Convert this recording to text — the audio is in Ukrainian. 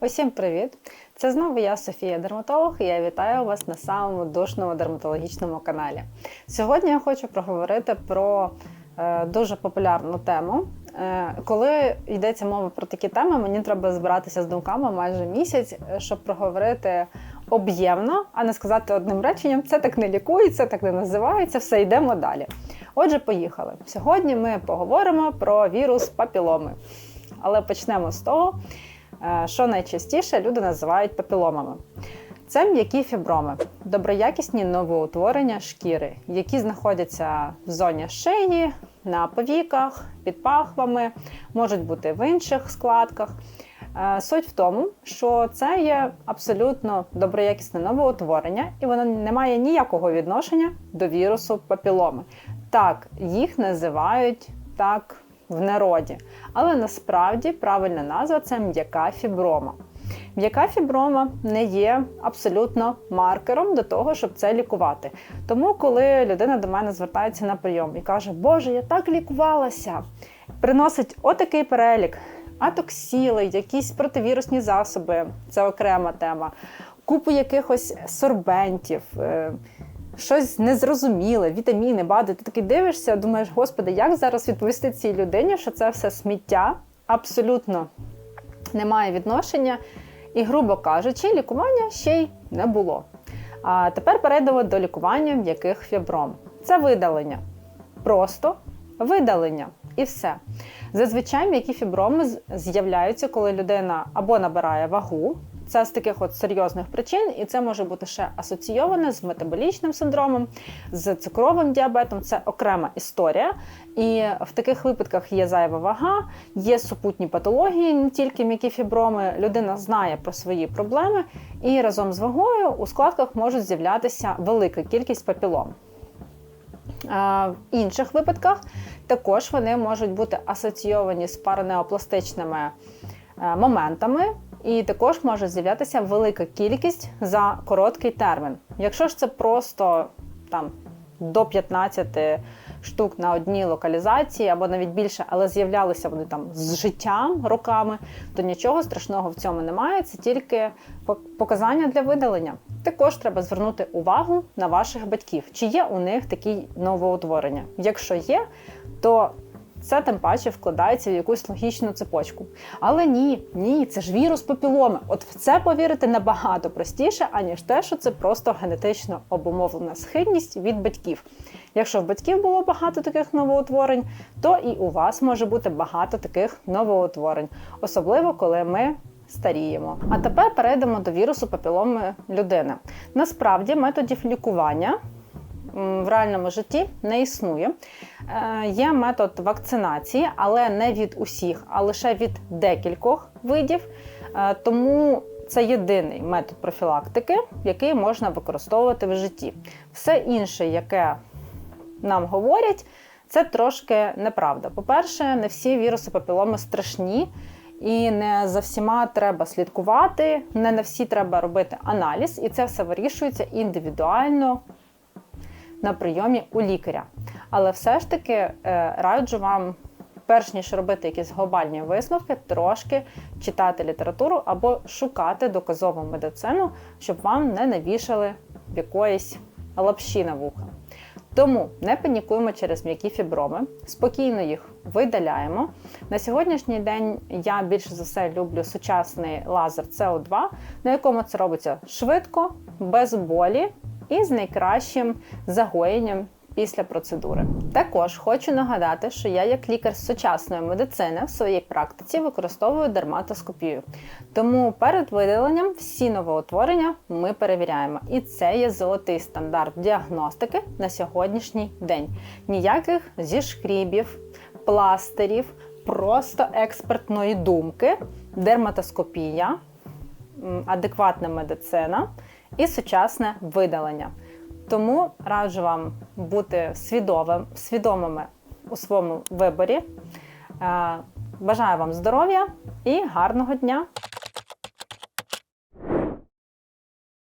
Усім привіт! Це знову я, Софія Дерматолог, і я вітаю вас на самому душному дерматологічному каналі. Сьогодні я хочу проговорити про е, дуже популярну тему. Е, коли йдеться мова про такі теми, мені треба збиратися з думками майже місяць, е, щоб проговорити об'ємно, а не сказати одним реченням: це так не лікується, так не називається, все йдемо далі. Отже, поїхали. Сьогодні ми поговоримо про вірус папіломи. Але почнемо з того. Е, що найчастіше люди називають папіломами. Це м'які фіброми, доброякісні новоутворення шкіри, які знаходяться в зоні шиї, на повіках, під пахвами, можуть бути в інших складках. Е, суть в тому, що це є абсолютно доброякісне новоутворення, і воно не має ніякого відношення до вірусу папіломи. Так, їх називають так в народі. Але насправді правильна назва це м'яка фіброма. М'яка фіброма не є абсолютно маркером до того, щоб це лікувати. Тому, коли людина до мене звертається на прийом і каже, Боже, я так лікувалася, приносить отакий перелік, атоксіли, якісь противірусні засоби це окрема тема, купу якихось сорбентів. Щось незрозуміле, вітаміни, БАДи. Ти такий дивишся, думаєш, господи, як зараз відповісти цій людині, що це все сміття, абсолютно не має відношення. І, грубо кажучи, лікування ще й не було. А тепер перейдемо до лікування м'яких фібром. Це видалення. Просто видалення. І все. Зазвичай м'які фіброми з'являються, коли людина або набирає вагу, це з таких от серйозних причин, і це може бути ще асоційоване з метаболічним синдромом, з цукровим діабетом. Це окрема історія. І в таких випадках є зайва вага, є супутні патології, не тільки м'які фіброми. Людина знає про свої проблеми, і разом з вагою у складках можуть з'являтися велика кількість папілом. В інших випадках також вони можуть бути асоційовані з паранеопластичними е, моментами, і також може з'являтися велика кількість за короткий термін. Якщо ж це просто там до 15 штук на одній локалізації, або навіть більше, але з'являлися вони там з життям роками, то нічого страшного в цьому немає. Це тільки показання для видалення. Також треба звернути увагу на ваших батьків, чи є у них такі новоутворення. Якщо є, то це тим паче вкладається в якусь логічну цепочку. Але ні, ні, це ж вірус папіломи. От в це повірити набагато простіше, аніж те, що це просто генетично обумовлена схильність від батьків. Якщо в батьків було багато таких новоутворень, то і у вас може бути багато таких новоутворень, особливо коли ми. Старіємо. А тепер перейдемо до вірусу папіломи людини. Насправді методів лікування в реальному житті не існує. Е, є метод вакцинації, але не від усіх, а лише від декількох видів. Е, тому це єдиний метод профілактики, який можна використовувати в житті. Все інше, яке нам говорять, це трошки неправда. По-перше, не всі віруси папіломи страшні. І не за всіма треба слідкувати, не на всі треба робити аналіз, і це все вирішується індивідуально на прийомі у лікаря. Але все ж таки е, раджу вам, перш ніж робити якісь глобальні висновки, трошки читати літературу або шукати доказову медицину, щоб вам не навішали якоїсь лапші на вуха. Тому не панікуємо через м'які фіброми, спокійно їх видаляємо. На сьогоднішній день я більше за все люблю сучасний лазер СО2, на якому це робиться швидко, без болі і з найкращим загоєнням після процедури. Також хочу нагадати, що я, як лікар з сучасної медицини, в своїй практиці використовую дерматоскопію. Тому перед видаленням всі новоутворення ми перевіряємо. І це є золотий стандарт діагностики на сьогоднішній день. Ніяких зішкрібів, пластирів, просто експертної думки, дерматоскопія, адекватна медицина і сучасне видалення. Тому раджу вам бути свідомим, свідомими у своєму виборі. Е, бажаю вам здоров'я і гарного дня!